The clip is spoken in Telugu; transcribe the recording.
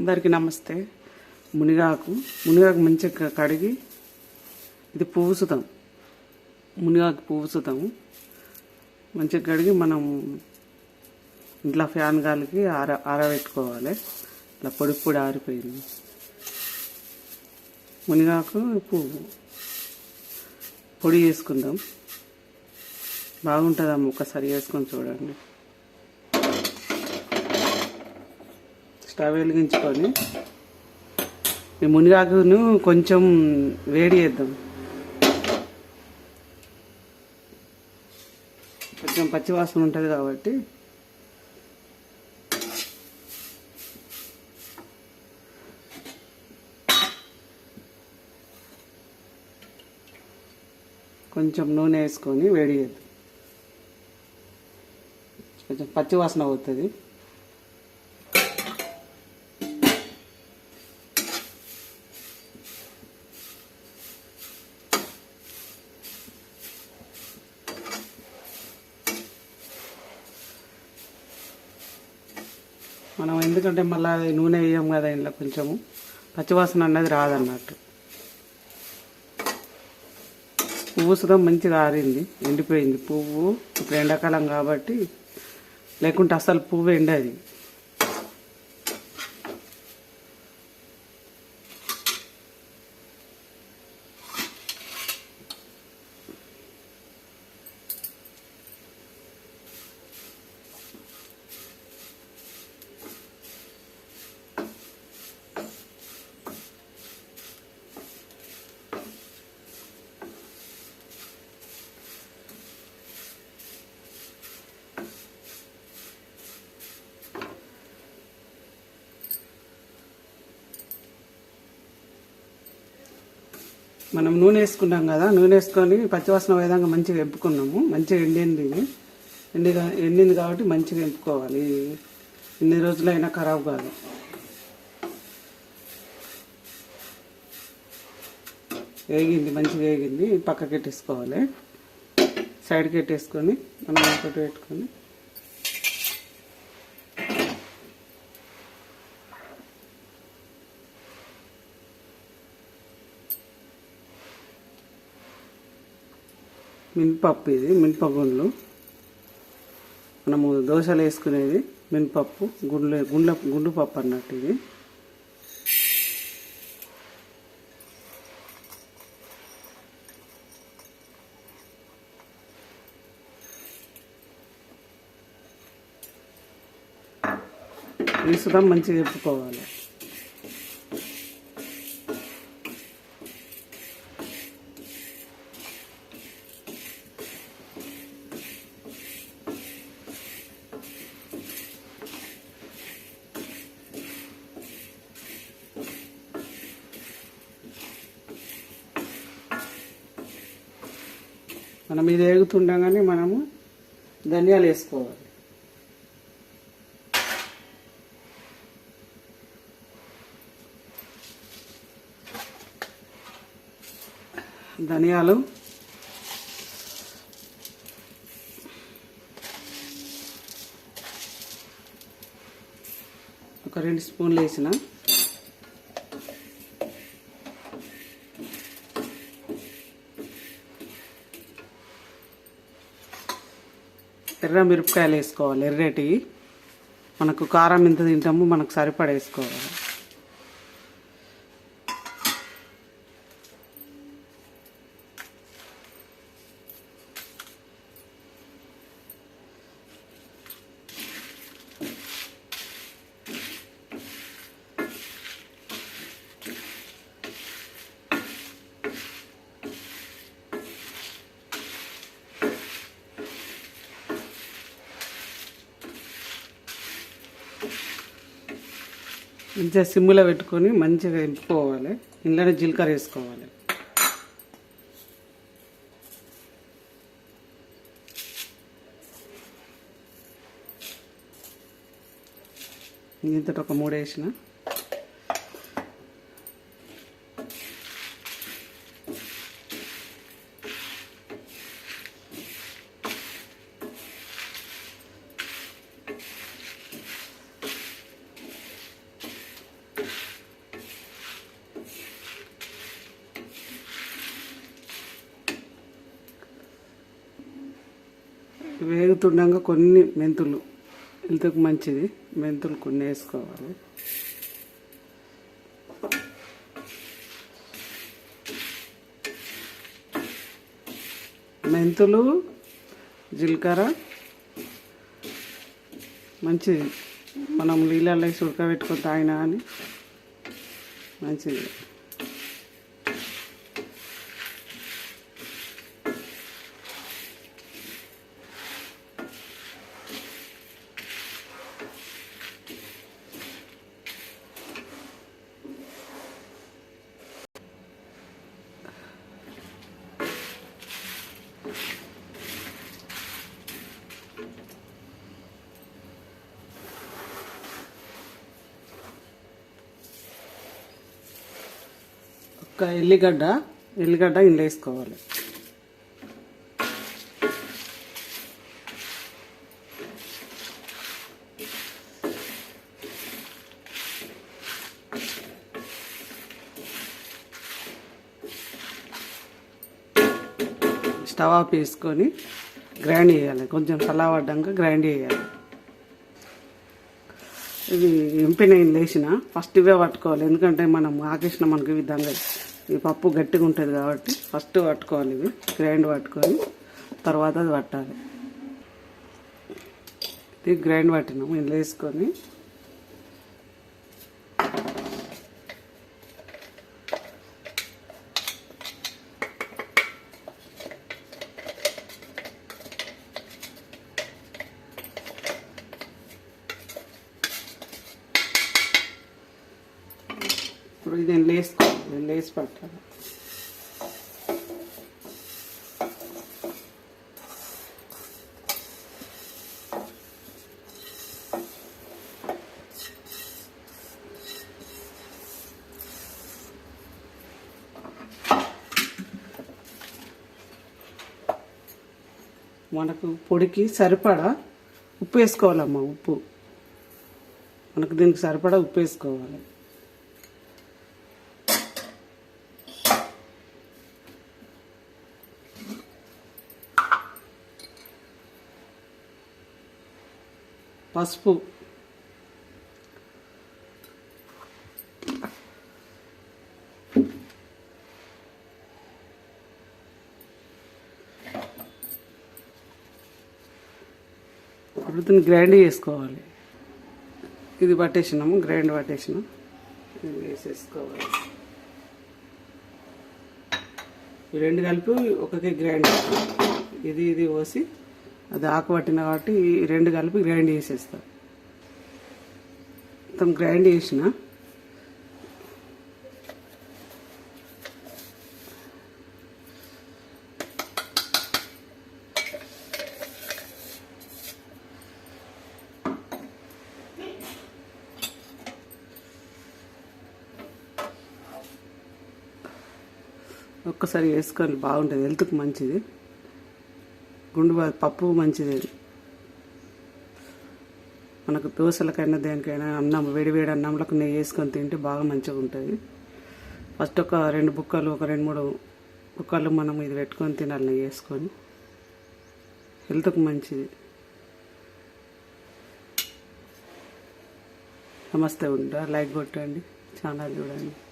అందరికీ నమస్తే. మునిగాకు మునిగాకు మంచిగా కడిగి ఇది పూసుతాం మునిగాకు పూసుతాము మంచిగా కడిగి మనం ఇంట్లో ఫ్యాన్ గాలికి ఆర ఆరబెట్టుకోవాలి. ఇట్లా పొడి పొడి ఆరిపోయింది. మునిగాకు పువ్వు. పొడి చేసుకుందాం బాగుంటుందమ్మ ఒకసారి వేసుకొని చూడండి. స్టవ్ వెలిగించుకొని ఈ మునిగాకును కొంచెం వేడి చేద్దాం. కొంచెం పచ్చివాసన ఉంటుంది కాబట్టి కొంచెం నూనె వేసుకొని వేడి చేద్దాం. కొంచెం పచ్చివాసన అవుతుంది మనం ఎందుకంటే మళ్ళీ నూనె వేయం కదా ఇంట్లో కొంచెము. పచ్చివాసన అన్నది రాదన్నట్టు. పువ్వు సుధా మంచిగా ఆరింది ఎండిపోయింది. పువ్వు ఇప్పుడు ఎండాకాలం కాబట్టి లేకుంటే అసలు పువ్వు ఎండది. మనం నూనె వేసుకున్నాం కదా నూనె వేసుకొని పచ్చివాసన విధంగా మంచిగా ఎంపుకున్నాము మంచిగా ఎండింది ఎండి ఎండింది కాబట్టి మంచిగా ఎంపుకోవాలి ఎన్ని రోజులైనా ఖరాబ్ కాదు. వేగింది మంచిగా వేగింది. పక్కకి పెట్టేసుకోవాలి సైడ్కి పెట్టేసుకొని మనం ఒకటి పెట్టుకొని. మినపప్పు ఇది మినప గుండ్లు మనము దోశలు వేసుకునేది మినపప్పు గుండ్లు గుండ్ల గుండు పప్పు అన్నట్టు ఇది. తీసుదాం మంచిగా చెప్పుకోవాలి. మనం ఇది వేగుతుండగానే మనము ధనియాలు వేసుకోవాలి. ధనియాలు ఒక రెండు స్పూన్లు వేసిన ఎర్ర మిరపకాయలు వేసుకోవాలి ఎర్రటివి మనకు కారం ఎంత తింటామో మనకు సరిపడ వేసుకోవాలి. మంచిగా సిమ్లో పెట్టుకొని మంచిగా ఎంపుకోవాలి ఇంట్లోనే జీలకర్ర వేసుకోవాలి. ఇంతటి ఒక మూడు వేసిన వేగుతుండగా కొన్ని మెంతులు. హెల్త్కి మంచిది. మెంతులు కొన్ని వేసుకోవాలి. మెంతులు జీలకర్ర. మంచిది. మనం నీళ్ళల్లో ఉడకబెట్టుకొని తాగినా కానీ మంచిది. ఒక ఎల్లిగడ్డ ఎల్లిగడ్డ ఇంట్లో వేసుకోవాలి. స్టవ్ ఆఫ్ వేసుకొని గ్రైండ్ చేయాలి. కొంచెం చల్లబడ్డాక గ్రైండ్ చేయాలి. ఇది ఎంపిన లేచిన ఫస్ట్ ఇవే పట్టుకోవాలి. ఎందుకంటే మనం ఆకేసిన మనకి విధంగా ఈ పప్పు గట్టిగా ఉంటుంది కాబట్టి ఫస్ట్ పట్టుకోవాలి ఇవి గ్రైండ్ పట్టుకొని తర్వాత అది పట్టాలి. ఇది గ్రైండ్ పట్టినాము ఇందులో వేసుకొని. ఇప్పుడు ఇది ఇందులో వేసి మనకు పొడికి సరిపడా ఉప్పు వేసుకోవాలమ్మా ఉప్పు. మనకు దీనికి సరిపడా ఉప్పు వేసుకోవాలి. పసుపు. ఇప్పుడు దీన్ని గ్రైండ్ చేసుకోవాలి. ఇది పట్టేసినాము గ్రైండ్ పట్టేసినాం. ఇది వేసేసుకోవాలి. ఈ రెండు కలిపి ఒకకే గ్రైండ్. ఇది ఇది పోసి అది ఆకు పట్టిన కాబట్టి రెండు కలిపి గ్రైండ్ చేసేస్తా. మొత్తం గ్రైండ్ చేసిన. ఒక్కసారి వేసుకొని బాగుంటుంది హెల్త్కి మంచిది. గుండు బా- పప్పు మంచిది. మనకు దోశలకైనా దేనికైనా అన్నం వేడి వేడి అన్నంలకు నెయ్యి వేసుకొని తింటే బాగా మంచిగా ఉంటుంది. ఫస్ట్ ఒక రెండు బుక్కలు ఒక రెండు మూడు బుక్కలు మనం ఇది పెట్టుకొని తినాలి నెయ్యి వేసుకొని. హెల్త్కి మంచిది. నమస్తే ఉంటా లైక్ కొట్టండి ఛానల్ చూడండి.